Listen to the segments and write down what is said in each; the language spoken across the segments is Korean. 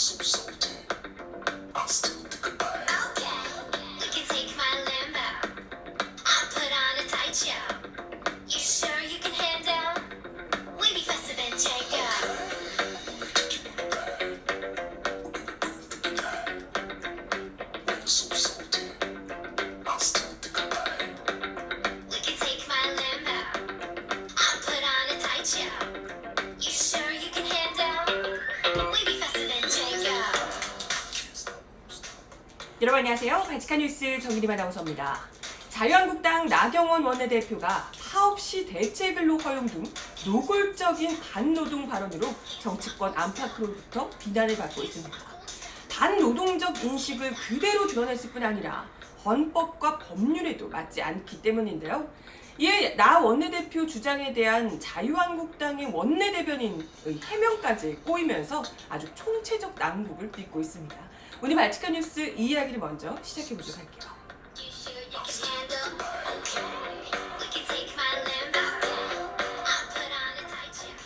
some soul. 안녕하세요. 바치카 뉴스 정기림 아나운서입니다. 자유한국당 나경원 원내대표가 파업 시 대체근로 허용 등 노골적인 반노동 발언으로 정치권 안팎으로부터 비난을 받고 있습니다. 반노동적 인식을 그대로 드러냈을 뿐 아니라 헌법과 법률에도 맞지 않기 때문인데요. 이에 나 원내대표 주장에 대한 자유한국당의 원내대변인의 해명까지 꼬이면서 아주 총체적 난국을 빚고 있습니다. 오늘 발칙한 뉴스 이 이야기를 먼저 할게요. A tight show.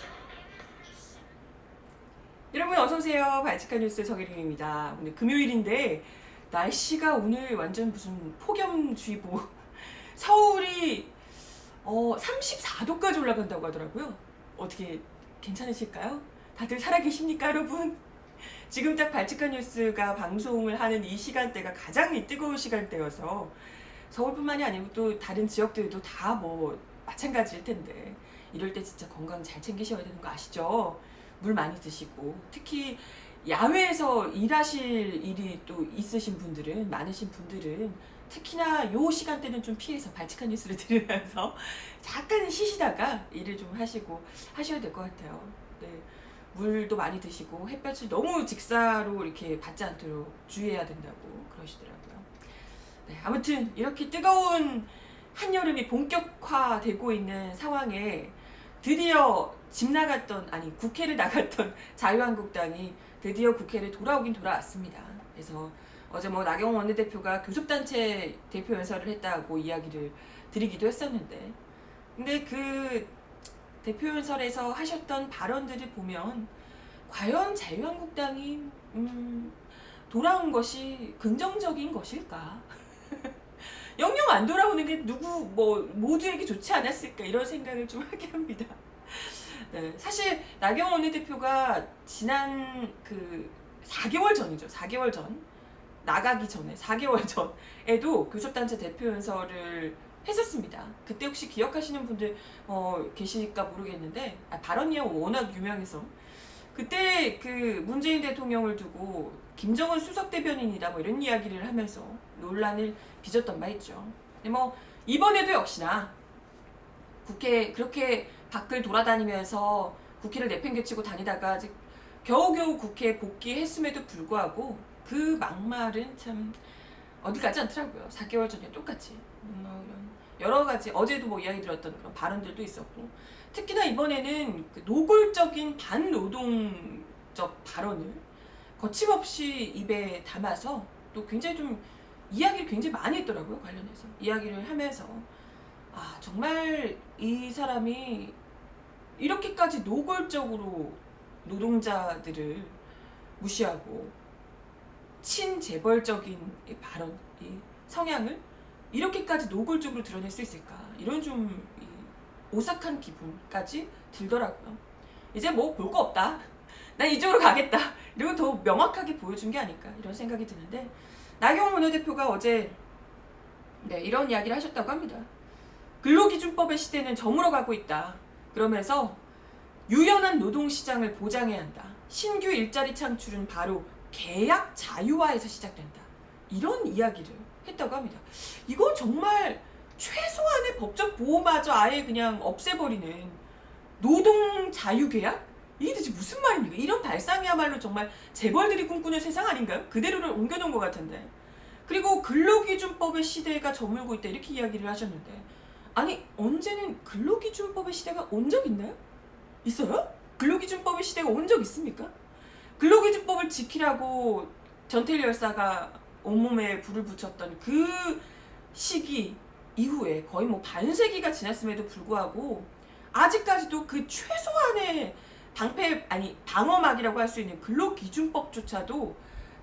여러분 어서 오세요. 발칙한 뉴스 정혜림입니다. 오늘 금요일인데 날씨가 오늘 완전 무슨 폭염주의보. 서울이 어 34도까지 올라간다고 하더라고요. 어떻게 괜찮으실까요? 다들 살아계십니까, 여러분? 지금 딱 발칙한 뉴스가 방송을 하는 이 시간대가 가장 이 뜨거운 시간대여서 서울뿐만이 아니고 또 다른 지역들도 다 뭐 마찬가지일 텐데 이럴 때 진짜 건강 잘 챙기셔야 되는 거 아시죠? 물 많이 드시고 특히 야외에서 일하실 일이 또 있으신 분들은 많으신 분들은 특히나 요 시간대는 좀 피해서 발칙한 뉴스를 들으면서 잠깐 쉬시다가 일을 좀 하시고 하셔야 될 것 같아요. 네. 물도 많이 드시고 햇볕을 너무 직사로 이렇게 받지 않도록 주의해야 된다고 그러시더라고요. 네, 아무튼 이렇게 뜨거운 한여름이 본격화되고 있는 상황에 드디어 집 나갔던 아니 국회를 나갔던 자유한국당이 드디어 국회를 돌아오긴 돌아왔습니다. 그래서 어제 뭐 나경원 원내대표가 교섭단체 대표 연설을 했다고 이야기를 드리기도 했었는데 근데 그 대표 연설에서 하셨던 발언들을 보면 과연 자유한국당이 음, 돌아온 것이 긍정적인 것일까? 영영 안 돌아오는 게 누구 뭐 모두에게 좋지 않았을까 이런 생각을 좀 하게 합니다. 네, 사실 나경원 원내대표가 지난 그 4개월 전이죠. 4개월 전 나가기 전에 4개월 전에도 교섭단체 대표 연설을 했었습니다. 그때 혹시 기억하시는 분들 어, 계실까 모르겠는데 아, 발언이 워낙 유명해서 그때 그 문재인 대통령을 두고 김정은 수석 대변인이다 뭐 이런 이야기를 하면서 논란을 빚었던 바 있죠. 근데 뭐 이번에도 역시나 국회 그렇게 밖을 돌아다니면서 국회를 내팽개치고 다니다가 아직 겨우겨우 국회에 복귀했음에도 불구하고 그 막말은 참 어디 가지 않더라고요. 4개월 전에 똑같이 음, 여러 가지 어제도 뭐 이야기 들었던 그런 발언들도 있었고 특히나 이번에는 그 노골적인 반노동적 발언을 거침없이 입에 담아서 또 굉장히 좀 이야기를 굉장히 많이 했더라고요 관련해서. 이야기를 하면서. 아 정말 이 사람이 이렇게까지 노골적으로 노동자들을 무시하고 친재벌적인 이 발언, 이 성향을 이렇게까지 노골적으로 드러낼 수 있을까 이런 좀이 오싹한 기분까지 들더라고요. 이제 뭐 볼 거 없다. 난 이쪽으로 가겠다. 이러고 더 명확하게 보여준 게 아닐까 이런 생각이 드는데 나경원 원내대표가 어제 네, 이런 이야기를 하셨다고 합니다. 근로기준법의 시대는 저물어 가고 있다. 그러면서 유연한 노동시장을 보장해야 한다. 신규 일자리 창출은 바로 계약 자유화에서 시작된다. 이런 이야기를 했다고 합니다. 이거 정말 최소한의 법적 보호마저 아예 그냥 없애버리는 노동 자유계약? 이게 대체 무슨 말입니까? 이런 발상이야말로 정말 재벌들이 꿈꾸는 세상 아닌가요? 그대로를 옮겨놓은 것 같은데. 그리고 근로기준법의 시대가 저물고 있다 이렇게 이야기를 하셨는데 아니 언제는 근로기준법의 시대가 온 적 있나요? 있어요? 근로기준법의 시대가 온 적 있습니까? 근로기준법을 지키라고 전태일 열사가 온몸에 불을 붙였던 그 시기 이후에 거의 뭐 반세기가 지났음에도 불구하고 아직까지도 그 최소한의 방패 아니 방어막이라고 할 수 있는 근로기준법조차도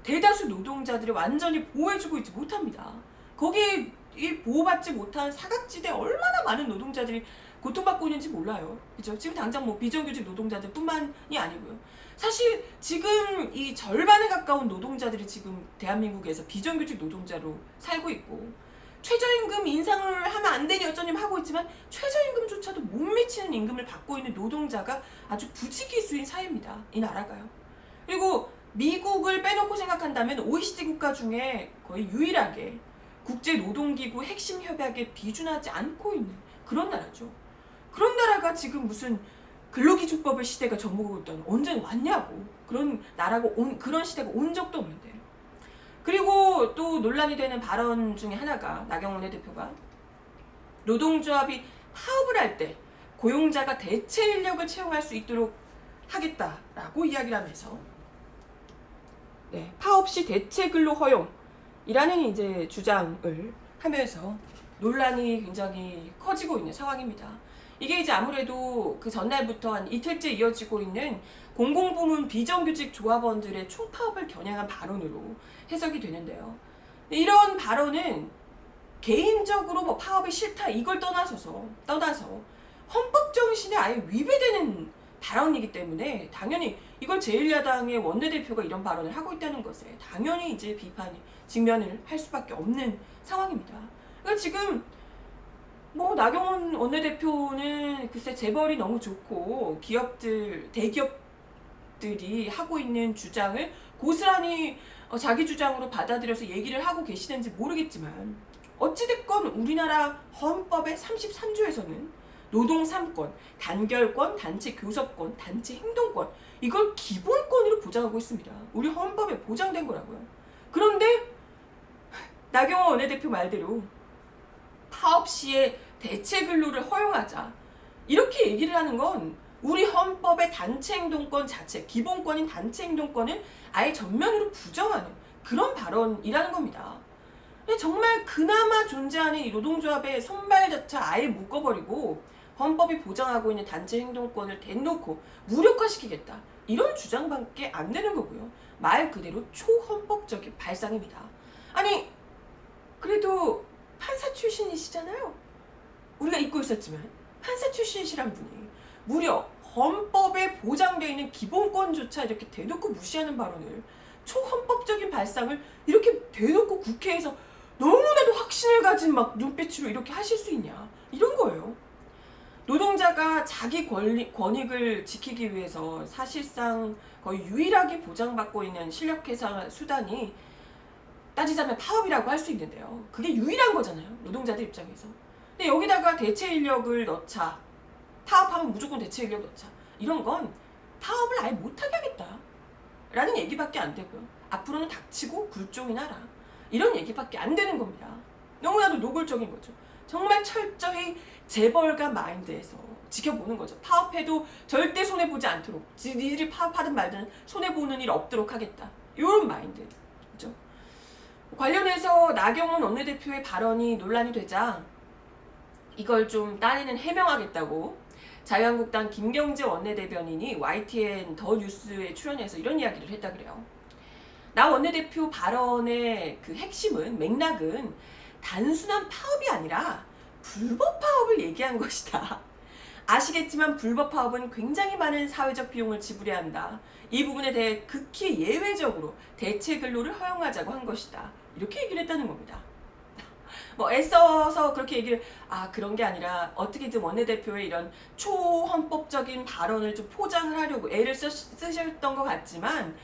대다수 노동자들이 완전히 보호해주고 있지 못합니다. 거기에 이 보호받지 못한 사각지대 얼마나 많은 노동자들이 고통받고 있는지 몰라요. 그죠? 지금 당장 뭐 비정규직 노동자들뿐만이 아니고요. 사실 지금 이 절반에 가까운 노동자들이 지금 대한민국에서 비정규직 노동자로 살고 있고 최저임금 인상을 하면 안 되니 어쩌니 하고 있지만 최저임금조차도 못 미치는 임금을 받고 있는 노동자가 아주 부지기수인 사회입니다. 이 나라가요. 그리고 미국을 빼놓고 생각한다면 OECD 국가 중에 거의 유일하게 국제노동기구 핵심 협약에 비준하지 않고 있는 그런 나라죠. 그런 나라가 지금 무슨 근로기준법의 시대가 접목하고 있다는 언제 왔냐고 그런 나라가 온 그런 시대가 온 적도 없는데 그리고 또 논란이 되는 발언 중에 하나가 나경원 대표가 노동조합이 파업을 할 때 고용자가 대체 인력을 채용할 수 있도록 하겠다라고 이야기를 하면서 네, 파업 시 대체 근로 허용이라는 이제 주장을 하면서 논란이 굉장히 커지고 있는 상황입니다. 이게 이제 아무래도 그 전날부터 한 이틀째 이어지고 있는 공공부문 비정규직 조합원들의 총파업을 겨냥한 발언으로 해석이 되는데요. 이런 발언은 개인적으로 뭐 파업이 싫다 이걸 떠나서서 떠나서 헌법 정신에 아예 위배되는 발언이기 때문에 당연히 이걸 제1야당의 원내대표가 이런 발언을 하고 있다는 것에 당연히 이제 비판이 직면을 할 수밖에 없는 상황입니다. 그러니까 지금 뭐 나경원 원내대표는 글쎄 재벌이 너무 좋고 기업들 대기업들이 하고 있는 주장을 고스란히 어, 자기 주장으로 받아들여서 얘기를 하고 계시는지 모르겠지만 어찌됐건 우리나라 헌법의 33조에서는 노동 3권, 단결권, 단체 교섭권, 단체 행동권 이걸 기본권으로 보장하고 있습니다. 우리 헌법에 보장된 거라고요. 그런데 나경원 원내대표 말대로 파업 시에 대체 근로를 허용하자 이렇게 얘기를 하는 건 우리 헌법의 단체 행동권 자체 기본권인 단체 행동권을 아예 전면으로 부정하는 그런 발언이라는 겁니다. 정말 그나마 존재하는 이 노동조합의 손발자차 아예 묶어버리고 헌법이 보장하고 있는 단체 행동권을 대놓고 무력화시키겠다 이런 주장밖에 안 되는 거고요. 말 그대로 초헌법적인 발상입니다. 아니 그래도 판사 출신이시잖아요. 우리가 잊고 있었지만 판사 출신이시란 분이 무려 헌법에 보장되어 있는 기본권조차 이렇게 대놓고 무시하는 발언을 초헌법적인 발상을 이렇게 대놓고 국회에서 너무나도 확신을 가진 막 눈빛으로 이렇게 하실 수 있냐 이런 거예요. 노동자가 자기 권리, 권익을 지키기 위해서 사실상 거의 유일하게 보장받고 있는 실력 개선 수단이 따지자면 파업이라고 할 수 있는데요. 그게 유일한 거잖아요. 노동자들 입장에서. 근데 여기다가 대체 인력을 넣자. 파업하면 무조건 대체 인력 넣자. 이런 건 파업을 아예 못하게 하겠다. 라는 얘기밖에 안 되고요. 앞으로는 닥치고 굴종이나 하라. 이런 얘기밖에 안 되는 겁니다. 너무나도 노골적인 거죠. 정말 철저히 재벌가 마인드에서 지켜보는 거죠. 파업해도 절대 손해보지 않도록. 니들이 파업하든 말든 손해보는 일 없도록 하겠다. 이런 마인드. 관련해서 나경원 원내대표의 발언이 논란이 되자 이걸 좀 딴에는 해명하겠다고 자유한국당 김경재 원내대변인이 YTN 더 뉴스에 출연해서 이런 이야기를 했다 그래요. 나 원내대표 발언의 그 핵심은 맥락은 단순한 파업이 아니라 불법 파업을 얘기한 것이다. 아시겠지만 불법 파업은 굉장히 많은 사회적 비용을 지불해야 한다. 이 부분에 대해 극히 예외적으로 대체 근로를 허용하자고 한 것이다. 이렇게 얘기를 했다는 겁니다. 뭐 애써서 그렇게 얘기를 아 그런 게 아니라 어떻게든 원내대표의 이런 초헌법적인 발언을 좀 포장을 하려고 애를 쓰, 쓰셨던 것 같지만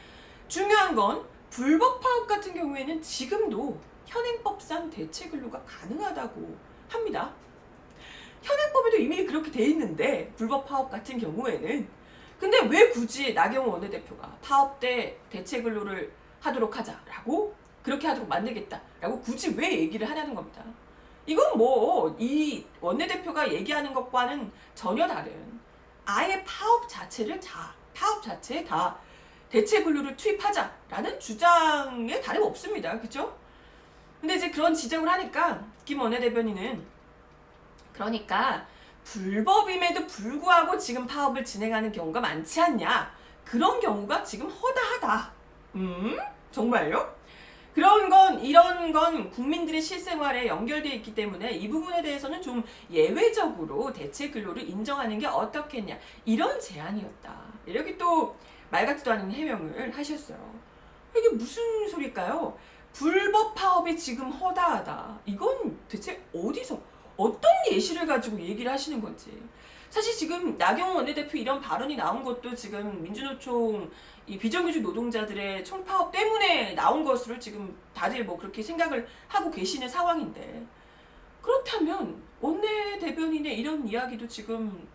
중요한 건 불법 파업 같은 경우에는 지금도 현행법상 대체 근로가 가능하다고 합니다. 현행법에도 이미 그렇게 돼 있는데 불법 파업 같은 경우에는 근데 왜 굳이 나경원 원내대표가 파업 때 대체 근로를 하도록 하자라고 그렇게 하도록 만들겠다라고 굳이 왜 얘기를 하냐는 겁니다. 이건 뭐 이 원내대표가 얘기하는 것과는 전혀 다른 아예 파업 자체를 다 파업 자체에 다 대체 근로를 투입하자라는 주장에 다름없습니다. 그죠? 근데 이제 그런 지적을 하니까 김 원내대변인은 그러니까 불법임에도 불구하고 지금 파업을 진행하는 경우가 많지 않냐? 그런 경우가 지금 허다하다. 음? 정말요? 그런 건 이런 건 국민들의 실생활에 연결되어 있기 때문에 이 부분에 대해서는 좀 예외적으로 대체 근로를 인정하는 게 어떻겠냐 이런 제안이었다. 이렇게 또 말 같지도 않은 해명을 하셨어요. 이게 무슨 소리일까요? 불법 파업이 지금 허다하다. 이건 대체 어디서 어떤 예시를 가지고 얘기를 하시는 건지. 사실 지금 나경원 원내대표 이런 발언이 나온 것도 지금 민주노총 이 비정규직 노동자들의 총파업 때문에 나온 것으로 지금 다들 뭐 그렇게 생각을 하고 계시는 상황인데 그렇다면 원내 대변인의 이런 이야기도 지금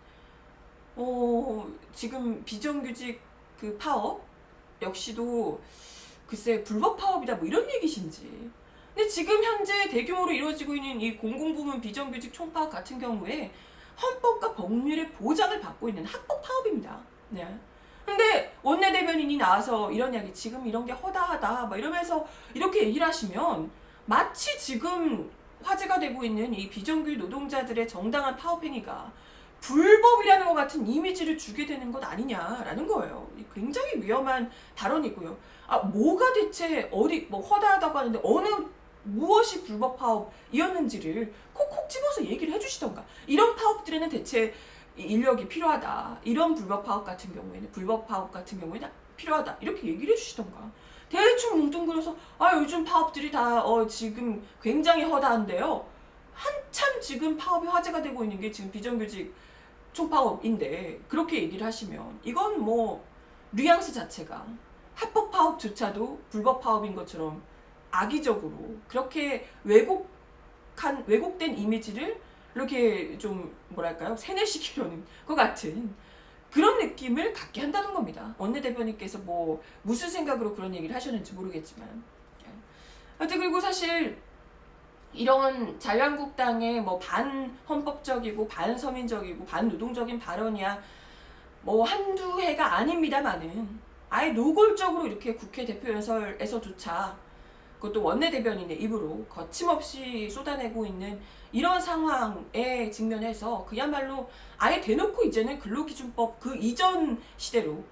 어 지금 비정규직 그 파업 역시도 글쎄 불법 파업이다 뭐 이런 얘기신지. 근데 지금 현재 대규모로 이루어지고 있는 이 공공부문 비정규직 총파업 같은 경우에 헌법과 법률의 보장을 받고 있는 학법 파업입니다. 네. 근데 원내대변인이 나와서 이런 이야기 지금 이런 게 허다하다 막 이러면서 이렇게 얘기를 하시면 마치 지금 화제가 되고 있는 이 비정규 노동자들의 정당한 파업 행위가 불법이라는 것 같은 이미지를 주게 되는 것 아니냐라는 거예요. 이 굉장히 위험한 발언이고요. 아 뭐가 대체 어디 뭐 허다하다고 하는데 어느 무엇이 불법 파업이었는지를 콕콕 집어서 얘기를 해주시던가. 이런 파업들에는 대체 인력이 필요하다. 이런 불법 파업 같은 경우에는 불법 파업 같은 경우에는 필요하다. 이렇게 얘기를 해주시던가. 대충 뭉뚱그려서 아 요즘 파업들이 다 어, 지금 굉장히 허다한데요. 한참 지금 파업이 화제가 되고 있는 게 지금 비정규직 총파업인데 그렇게 얘기를 하시면 이건 뭐 뉘앙스 자체가 합법 파업조차도 불법 파업인 것처럼 악의적으로 그렇게 왜곡한 왜곡된 이미지를 이렇게 좀 뭐랄까요 세뇌시키려는 것 같은 그런 느낌을 갖게 한다는 겁니다. 원내 대표님께서 뭐 무슨 생각으로 그런 얘기를 하셨는지 모르겠지만 예. 하여튼 그리고 사실 이런 자유한국당의 뭐 반헌법적이고 반서민적이고 반노동적인 발언이야 뭐 한두 해가 아닙니다만은 아예 노골적으로 이렇게 국회 대표 연설에서조차 그것도 원내대변인의 입으로 거침없이 쏟아내고 있는 이런 상황에 직면해서 그야말로 아예 대놓고 이제는 근로기준법 그 이전 시대로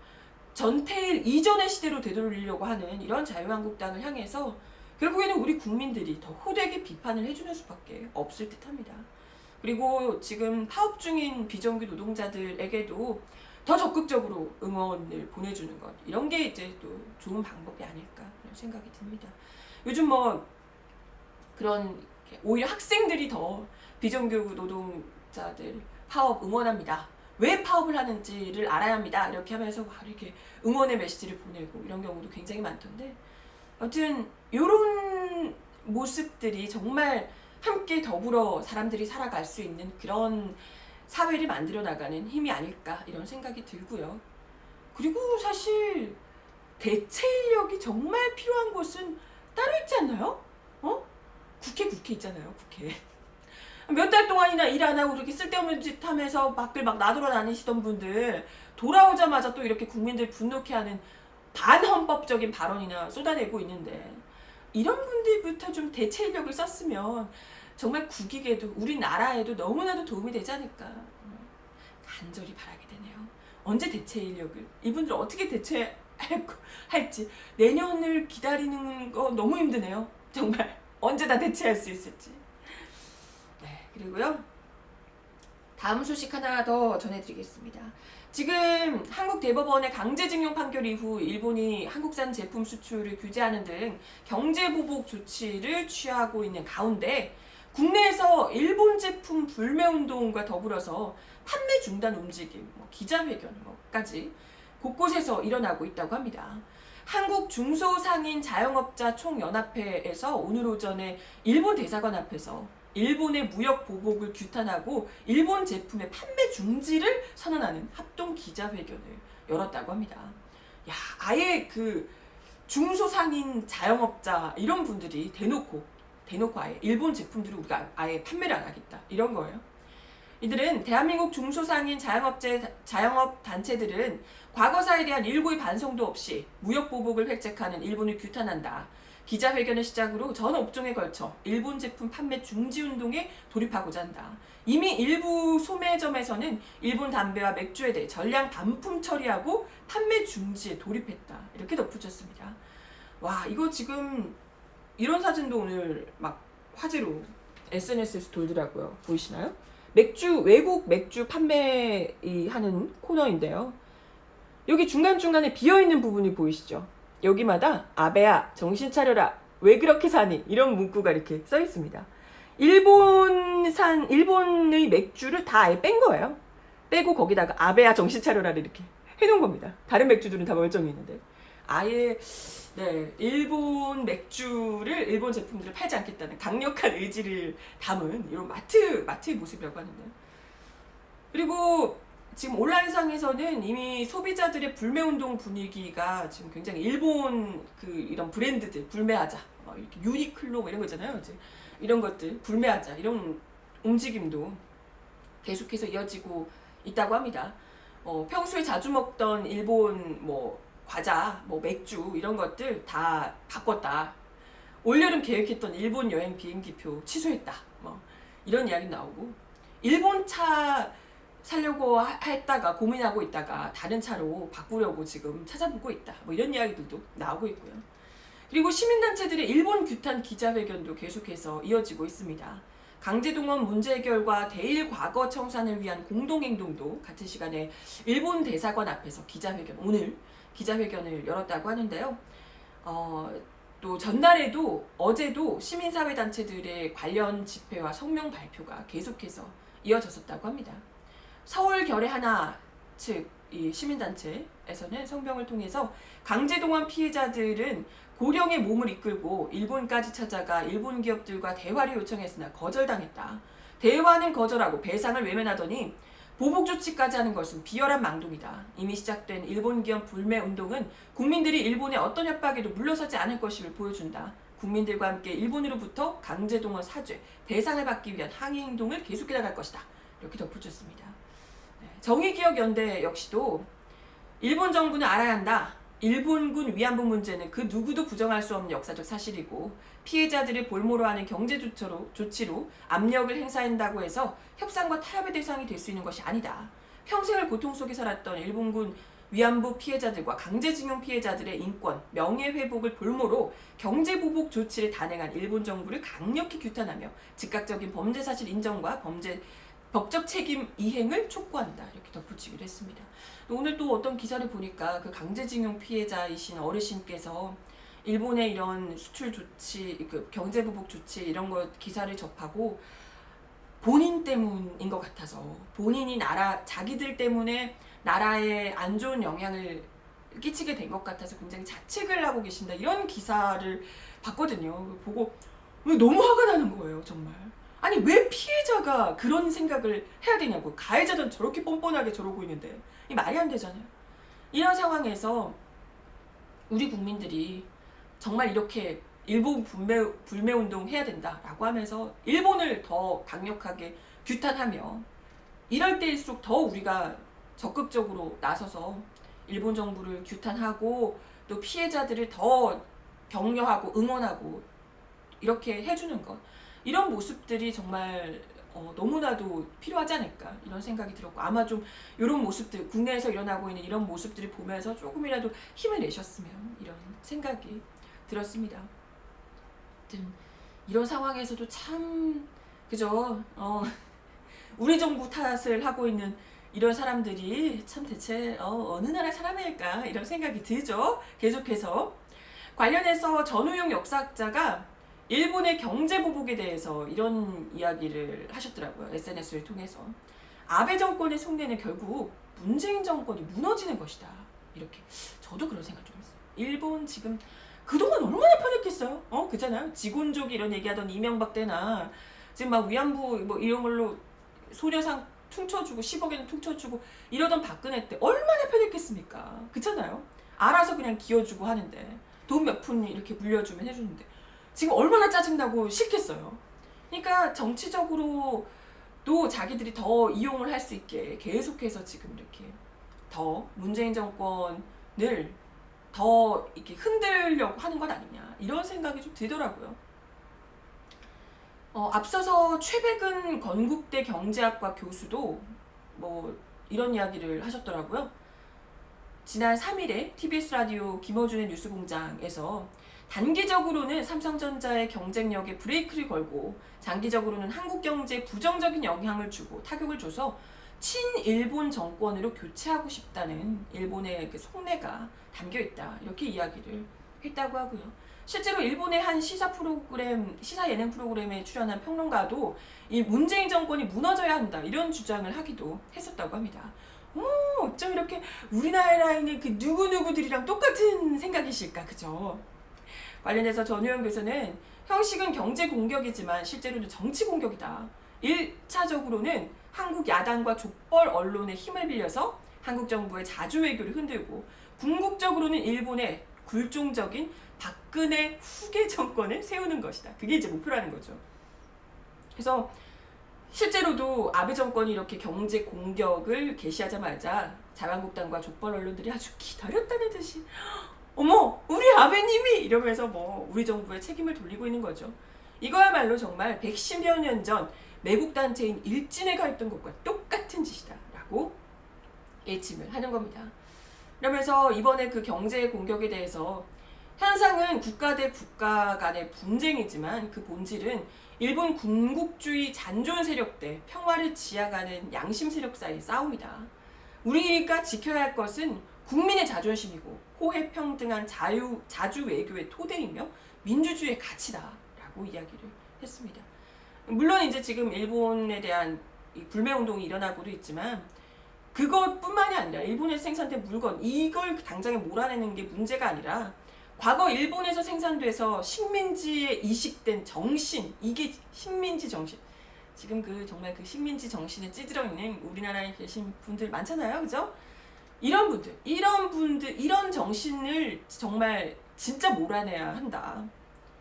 전태일 이전의 시대로 되돌리려고 하는 이런 자유한국당을 향해서 결국에는 우리 국민들이 더 호되게 비판을 해주는 수밖에 없을 듯 합니다. 그리고 지금 파업 중인 비정규 노동자들에게도 더 적극적으로 응원을 보내주는 것 이런 게 이제 또 좋은 방법이 아닐까 생각이 듭니다. 요즘 뭐 그런 오히려 학생들이 더 비정규 노동자들 파업 응원합니다. 왜 파업을 하는지를 알아야 합니다. 이렇게 하면서 막 이렇게 응원의 메시지를 보내고 이런 경우도 굉장히 많던데 아무튼 이런 모습들이 정말 함께 더불어 사람들이 살아갈 수 있는 그런 사회를 만들어 나가는 힘이 아닐까 이런 생각이 들고요. 그리고 사실 대체 인력이 정말 필요한 곳은 따로 있지 않나요? 어? 국회 국회 있잖아요. 국회. 몇 달 동안이나 일 안 하고 이렇게 쓸데없는 짓 하면서 밖을 막 나돌아다니시던 분들 돌아오자마자 또 이렇게 국민들 분노케 하는 반헌법적인 발언이나 쏟아내고 있는데 이런 분들부터 좀 대체 인력을 썼으면 정말 국익에도 우리나라에도 너무나도 도움이 되지 않을까 간절히 바라게 되네요. 언제 대체 인력을 이분들 어떻게 대체 할지 내년을 기다리는 거 너무 힘드네요. 정말 언제 다 대체할 수 있을지. 네 그리고요 다음 소식 하나 더 전해드리겠습니다. 지금 한국 대법원의 강제징용 판결 이후 일본이 한국산 제품 수출을 규제하는 등 경제 보복 조치를 취하고 있는 가운데 국내에서 일본 제품 불매 운동과 더불어서 판매 중단 움직임, 뭐 기자회견 뭐까지 곳곳에서 일어나고 있다고 합니다. 한국 중소상인 자영업자 총연합회에서 오늘 오전에 일본 대사관 앞에서 일본의 무역 보복을 규탄하고 일본 제품의 판매 중지를 선언하는 합동 기자회견을 열었다고 합니다. 야, 아예 그 중소상인 자영업자 이런 분들이 대놓고 대놓고 아예 일본 제품들을 우리가 아예 판매를 안 하겠다 이런 거예요. 이들은 대한민국 중소상인 자영업체 자영업 단체들은 과거사에 대한 일고의 반성도 없이 무역 보복을 획책하는 일본을 규탄한다. 기자회견을 시작으로 전 업종에 걸쳐 일본 제품 판매 중지 운동에 돌입하고자 한다. 이미 일부 소매점에서는 일본 담배와 맥주에 대해 전량 반품 처리하고 판매 중지에 돌입했다. 이렇게 덧붙였습니다. 와, 이거 지금 이런 사진도 오늘 막 화제로 SNS에서 돌더라고요. 보이시나요? 맥주 외국 맥주 판매 이 하는 코너인데요. 여기 중간중간에 비어있는 부분이 보이시죠? 여기마다 아베야 정신 차려라 왜 그렇게 사니 이런 문구가 이렇게 써 있습니다. 일본산 일본의 맥주를 다 아예 뺀 거예요. 빼고 거기다가 아베야 정신 차려라를 이렇게 해놓은 겁니다. 다른 맥주들은 다 멀쩡히 있는데 아예 네 일본 맥주를 일본 제품들을 팔지 않겠다는 강력한 의지를 담은 이런 마트 마트의 모습이라고 하는데 그리고 지금 온라인상에서는 이미 소비자들의 불매 운동 분위기가 지금 굉장히 일본 그 이런 브랜드들 불매하자 어, 이렇게 유니클로 뭐 이런 거 있잖아요 이제 이런 것들 불매하자 이런 움직임도 계속해서 이어지고 있다고 합니다. 어, 평소에 자주 먹던 일본 뭐 과자, 뭐 맥주 이런 것들 다 바꿨다. 올여름 계획했던 일본 여행 비행기표 취소했다. 뭐 이런 이야기 나오고 일본 차 살려고 하- 했다가 고민하고 있다가 다른 차로 바꾸려고 지금 찾아보고 있다. 뭐 이런 이야기들도 나오고 있고요. 그리고 시민단체들의 일본 규탄 기자회견도 계속해서 이어지고 있습니다. 강제동원 문제 해결과 대일 과거 청산을 위한 공동행동도 같은 시간에 일본 대사관 앞에서 기자회견 오늘 기자회견을 열었다고 하는데요. 어, 또 전날에도 어제도 시민사회단체들의 관련 집회와 성명 발표가 계속해서 이어졌었다고 합니다. 서울 결의 하나 측이 시민단체에서는 성명을 통해서 강제동원 피해자들은 고령의 몸을 이끌고 일본까지 찾아가 일본 기업들과 대화를 요청했으나 거절당했다. 대화는 거절하고 배상을 외면하더니 보복 조치까지 하는 것은 비열한 망동이다. 이미 시작된 일본 기업 불매 운동은 국민들이 일본의 어떤 협박에도 물러서지 않을 것임을 보여준다. 국민들과 함께 일본으로부터 강제동원 사죄, 배상을 받기 위한 항의 행동을 계속해 나갈 것이다. 이렇게 덧붙였습니다. 네, 정의기억연대 역시도 일본 정부는 알아야 한다. 일본군 위안부 문제는 그 누구도 부정할 수 없는 역사적 사실이고 피해자들을 볼모로 하는 경제 조처로, 조치로 압력을 행사한다고 해서 협상과 타협의 대상이 될 수 있는 것이 아니다. 평생을 고통 속에 살았던 일본군 위안부 피해자들과 강제징용 피해자들의 인권, 명예회복을 볼모로 경제보복 조치를 단행한 일본 정부를 강력히 규탄하며 즉각적인 범죄 사실 인정과 범죄 법적 책임 이행을 촉구한다 이렇게 덧붙이기도 했습니다. 오늘 또 어떤 기사를 보니까 그 강제징용 피해자이신 어르신께서 일본의 이런 수출 조치, 그 경제 보복 조치 이런 거 기사를 접하고 본인 때문인 것 같아서 본인이 나라 자기들 때문에 나라에 안 좋은 영향을 끼치게 된 것 같아서 굉장히 자책을 하고 계신다 이런 기사를 봤거든요. 보고 너무 화가 나는 거예요 정말. 아니 왜 피해자가 그런 생각을 해야 되냐고. 가해자는 저렇게 뻔뻔하게 저러고 있는데. 이 말이 안 되잖아요. 이런 상황에서 우리 국민들이 정말 이렇게 일본 불매, 불매 운동 해야 된다라고 하면서 일본을 더 강력하게 규탄하며 이럴 때일수록 더 우리가 적극적으로 나서서 일본 정부를 규탄하고 또 피해자들을 더 격려하고 응원하고 이렇게 해주는 것 이런 모습들이 정말 어, 너무나도 필요하지 않을까 이런 생각이 들었고 아마 좀 이런 모습들 국내에서 일어나고 있는 이런 모습들을 보면서 조금이라도 힘을 내셨으면 이런 생각이 들었습니다. 이런 상황에서도 참 그죠 어, 우리 정부 탓을 하고 있는 이런 사람들이 참 대체 어, 어느 나라 사람일까 이런 생각이 들죠. 계속해서 관련해서 전우용 역사학자가 일본의 경제 보복에 대해서 이런 이야기를 하셨더라고요. SNS를 통해서. 아베 정권의 속내는 결국 문재인 정권이 무너지는 것이다. 이렇게. 저도 그런 생각 좀 했어요. 일본 지금 그동안 얼마나 편했겠어요? 어? 그잖아요. 직원족이 이런 얘기하던 이명박 때나 지금 막 위안부 뭐 이런 걸로 소녀상 퉁쳐주고 10억에는 퉁쳐주고 이러던 박근혜 때 얼마나 편했겠습니까? 그렇잖아요. 알아서 그냥 기어주고 하는데 돈 몇 푼 이렇게 물려주면 해주는데 지금 얼마나 짜증나고 싫겠어요. 그러니까 정치적으로도 자기들이 더 이용을 할 수 있게 계속해서 지금 이렇게 더 문재인 정권을 더 이렇게 흔들려고 하는 것 아니냐 이런 생각이 좀 들더라고요. 어, 앞서서 최백은 건국대 경제학과 교수도 뭐 이런 이야기를 하셨더라고요. 지난 3일에 TBS 라디오 김어준의 뉴스공장에서 단기적으로는 삼성전자의 경쟁력에 브레이크를 걸고 장기적으로는 한국 경제에 부정적인 영향을 주고 타격을 줘서 친일본 정권으로 교체하고 싶다는 일본의 그 속내가 담겨 있다 이렇게 이야기를 했다고 하고요. 실제로 일본의 한 시사 프로그램 시사 예능 프로그램에 출연한 평론가도 이 문재인 정권이 무너져야 한다 이런 주장을 하기도 했었다고 합니다. 오 어쩜 이렇게 우리나라에 있는 그 누구 누구들이랑 똑같은 생각이실까 그죠? 관련해서 전우영 교수는 형식은 경제 공격이지만 실제로는 정치 공격이다. 1차적으로는 한국 야당과 족벌 언론의 힘을 빌려서 한국 정부의 자주 외교를 흔들고 궁극적으로는 일본의 굴종적인 박근혜 후계 정권을 세우는 것이다. 그게 이제 목표라는 거죠. 그래서 실제로도 아베 정권이 이렇게 경제 공격을 개시하자마자 자유한국당과 족벌 언론들이 아주 기다렸다는 듯이 어머 우리 아베님이 이러면서 뭐 우리 정부의 책임을 돌리고 있는 거죠. 이거야말로 정말 110여 년 전 매국 단체인 일진에 가 있던 것과 똑같은 짓이다라고 일침을 하는 겁니다. 그러면서 이번에 그 경제 공격에 대해서 현상은 국가 대 국가 간의 분쟁이지만 그 본질은 일본 군국주의 잔존 세력 대 평화를 지향하는 양심 세력 사이의 싸움이다. 우리가 지켜야 할 것은 국민의 자존심이고 호혜 평등한 자유 자주 외교의 토대이며 민주주의의 가치다라고 이야기를 했습니다. 물론 이제 지금 일본에 대한 이 불매 운동이 일어나고도 있지만 그것뿐만이 아니라 일본에서 생산된 물건 이걸 당장에 몰아내는 게 문제가 아니라 과거 일본에서 생산돼서 식민지에 이식된 정신 이게 식민지 정신. 지금 그 정말 그 식민지 정신에 찌들어 있는 우리나라에 계신 분들 많잖아요. 그죠 이런 분들 이런 분들 이런 정신을 정말 진짜 몰아내야 한다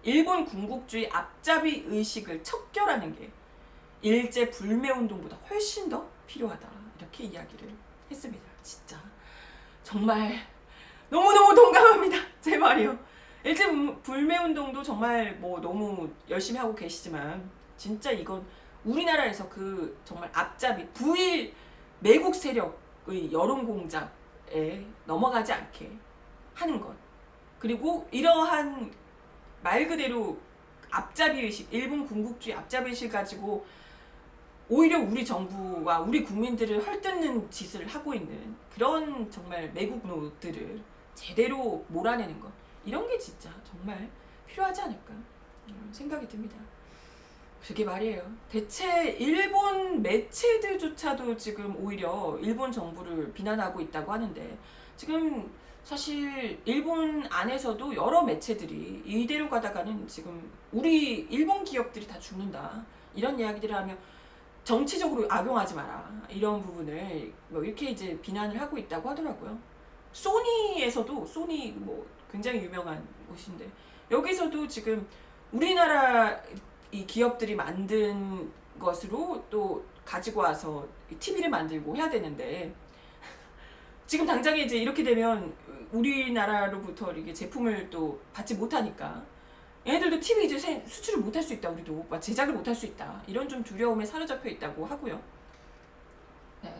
일본 군국주의 앞잡이 의식을 척결하는 게 일제 불매 운동보다 훨씬 더 필요하다 이렇게 이야기를 했습니다 진짜 정말 너무너무 동감합니다. 제 말이요. 일제 불매 운동도 정말 뭐 너무 열심히 하고 계시지만 진짜 이건 우리나라에서 그 정말 앞잡이 부일 매국 세력의 여론 공작에 넘어가지 않게 하는 것. 그리고 이러한 말 그대로 앞잡이 의식, 일본 군국주의 앞잡이 의식 가지고 오히려 우리 정부와 우리 국민들을 헐뜯는 짓을 하고 있는 그런 정말 매국 노들을 제대로 몰아내는 것 이런 게 진짜 정말 필요하지 않을까 생각이 듭니다. 그게 말이에요. 대체 일본 매체들조차도 지금 오히려 일본 정부를 비난하고 있다고 하는데 지금 사실 일본 안에서도 여러 매체들이 이대로 가다가는 지금 우리 일본 기업들이 다 죽는다 이런 이야기들을 하며 정치적으로 악용하지 마라 이런 부분을 뭐 이렇게 이제 비난을 하고 있다고 하더라고요. 소니에서도 소니 뭐 굉장히 유명한 곳인데 여기서도 지금 우리나라 이 기업들이 만든 것으로 또 가지고 와서 TV를 만들고 해야 되는데 지금 당장에 이제 이렇게 되면 우리나라로부터 이게 제품을 또 받지 못하니까 얘네들도 TV 이제 세- 수출을 못할 수 있다 우리도 막 제작을 못할 수 있다 이런 좀 두려움에 사로잡혀 있다고 하고요. 네.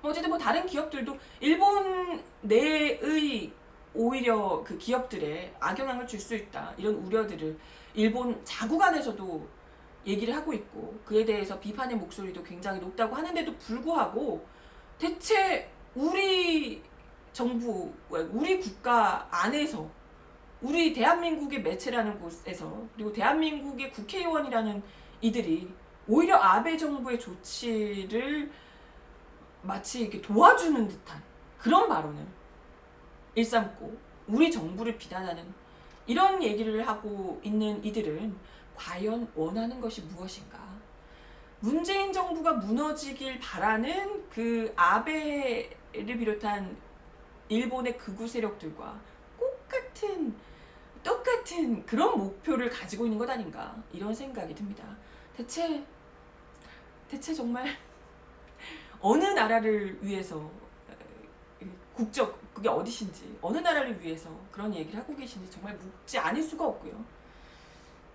뭐 어쨌든 뭐 다른 기업들도 일본 내의 오히려 그 기업들에 악영향을 줄 수 있다 이런 우려들을 일본 자국 안에서도 얘기를 하고 있고 그에 대해서 비판의 목소리도 굉장히 높다고 하는데도 불구하고 대체 우리 정부 우리 국가 안에서 우리 대한민국의 매체라는 곳에서 그리고 대한민국의 국회의원이라는 이들이 오히려 아베 정부의 조치를 마치 이렇게 도와주는 듯한 그런 발언을 일삼고 우리 정부를 비난하는 이런 얘기를 하고 있는 이들은 과연 원하는 것이 무엇인가? 문재인 정부가 무너지길 바라는 그 아베를 비롯한 일본의 극우 세력들과 똑같은 똑같은 그런 목표를 가지고 있는 것 아닌가 이런 생각이 듭니다. 대체 대체 정말 어느 나라를 위해서 국적 그게 어디신지 어느 나라를 위해서 그런 얘기를 하고 계신지 정말 묻지 않을 수가 없고요.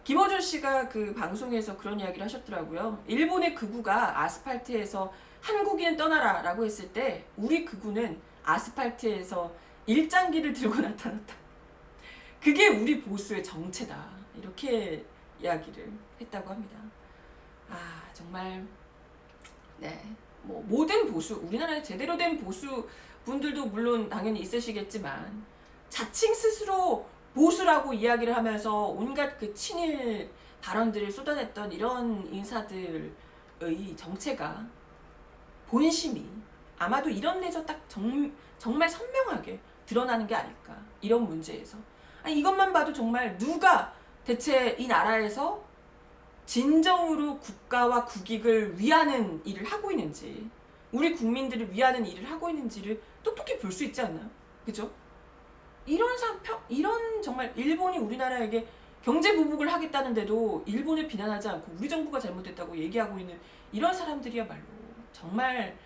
김어준 씨가 그 방송에서 그런 이야기를 하셨더라고요. 일본의 극우가 아스팔트에서 한국인 떠나라라고 했을 때 우리 극우는 아스팔트에서 일장기를 들고 나타났다. 그게 우리 보수의 정체다. 이렇게 이야기를 했다고 합니다. 아 정말 네. 뭐 모든 보수 우리나라에 제대로 된 보수 분들도 물론 당연히 있으시겠지만 자칭 스스로 보수라고 이야기를 하면서 온갖 그 친일 발언들을 쏟아냈던 이런 인사들의 정체가 본심이 아마도 이런 데서 딱 정, 정말 선명하게 드러나는 게 아닐까 이런 문제에서. 아니 이것만 봐도 정말 누가 대체 이 나라에서 진정으로 국가와 국익을 위하는 일을 하고 있는지 우리 국민들을 위하는 일을 하고 있는지를 똑똑히 볼 수 있지 않나요? 그죠? 이런 사평 이런 정말 일본이 우리나라에게 경제 보복을 하겠다는데도 일본을 비난하지 않고 우리 정부가 잘못됐다고 얘기하고 있는 이런 사람들이야말로 정말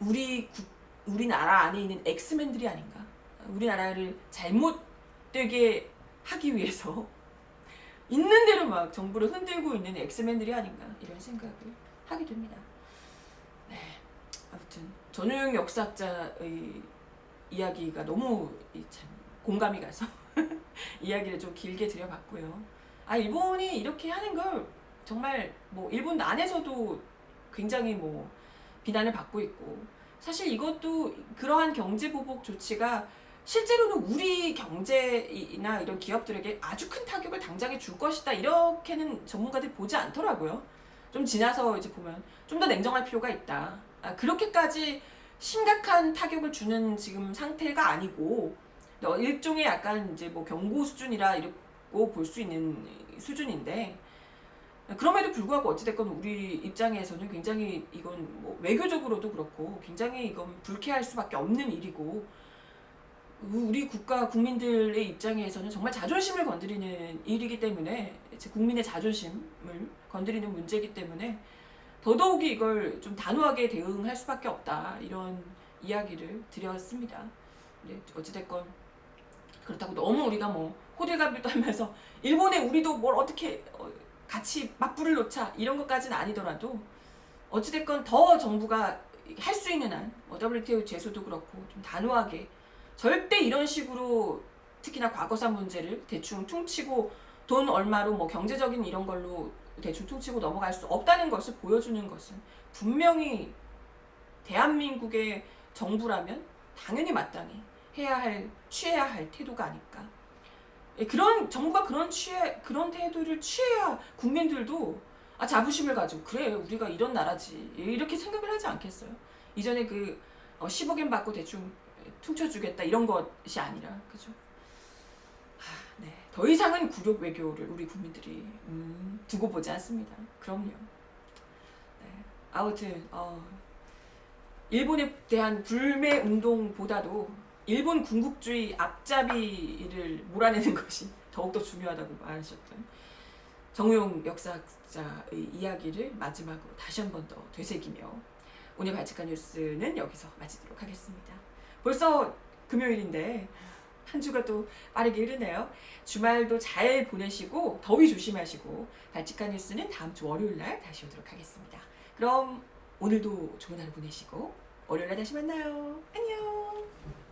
우리 국, 우리나라 안에 있는 엑스맨들이 아닌가? 우리나라를 잘못되게 하기 위해서 있는 대로 막 정부를 흔들고 있는 엑스맨들이 아닌가 이런 생각을 하게 됩니다. 네, 아무튼 전우영 역사학자의 이야기가 너무 이참 공감이 가서 이야기를 좀 길게 드려봤고요. 아 일본이 이렇게 하는 걸 정말 뭐 일본 안에서도 굉장히 뭐 비난을 받고 있고 사실 이것도 그러한 경제 보복 조치가 실제로는 우리 경제나 이런 기업들에게 아주 큰 타격을 당장에 줄 것이다 이렇게는 전문가들이 보지 않더라고요. 좀 지나서 이제 보면 좀 더 냉정할 필요가 있다. 아, 그렇게까지 심각한 타격을 주는 지금 상태가 아니고 어, 일종의 약간 이제 뭐 경고 수준이라 이렇고 볼 수 있는 수준인데 그럼에도 불구하고 어찌됐건 우리 입장에서는 굉장히 이건 뭐 외교적으로도 그렇고 굉장히 이건 불쾌할 수밖에 없는 일이고 우리 국가 국민들의 입장에서는 정말 자존심을 건드리는 일이기 때문에 제 국민의 자존심을 건드리는 문제이기 때문에 더더욱이 이걸 좀 단호하게 대응할 수밖에 없다 이런 이야기를 드렸습니다. 네, 어찌됐건 그렇다고 너무 우리가 뭐 호들갑을 떨면서 일본에 우리도 뭘 어떻게 어, 같이 맞불을 놓자 이런 것까지는 아니더라도 어찌됐건 더 정부가 할 수 있는 한 뭐 WTO 제소도 그렇고 좀 단호하게 절대 이런 식으로 특히나 과거사 문제를 대충 퉁치고 돈 얼마로 뭐 경제적인 이런 걸로 대충 퉁치고 넘어갈 수 없다는 것을 보여주는 것은 분명히 대한민국의 정부라면 당연히 마땅히 해야 할 취해야 할 태도가 아닐까. 예, 그런 정부가 그런 취해 그런 태도를 취해야 국민들도 아 자부심을 가지고 그래 우리가 이런 나라지 이렇게 생각을 하지 않겠어요. 이전에 그 어, 10억엔 받고 대충 퉁쳐주겠다 이런 것이 아니라 그죠. 하, 네. 더 이상은 굴욕 외교를 우리 국민들이 음, 두고 보지 않습니다. 그럼요. 네. 아무튼 어, 일본에 대한 불매 운동보다도 일본 군국주의 앞잡이를 몰아내는 것이 더욱더 중요하다고 말하셨던 정우용 역사학자의 이야기를 마지막으로 다시 한 번 더 되새기며 오늘 발칙한 뉴스는 여기서 마치도록 하겠습니다. 벌써 금요일인데 한 주가 또 빠르게 흐르네요. 주말도 잘 보내시고 더위 조심하시고 발칙한 뉴스는 다음 주 월요일 날 다시 오도록 하겠습니다. 그럼 오늘도 좋은 하루 보내시고 월요일 날 다시 만나요. 안녕.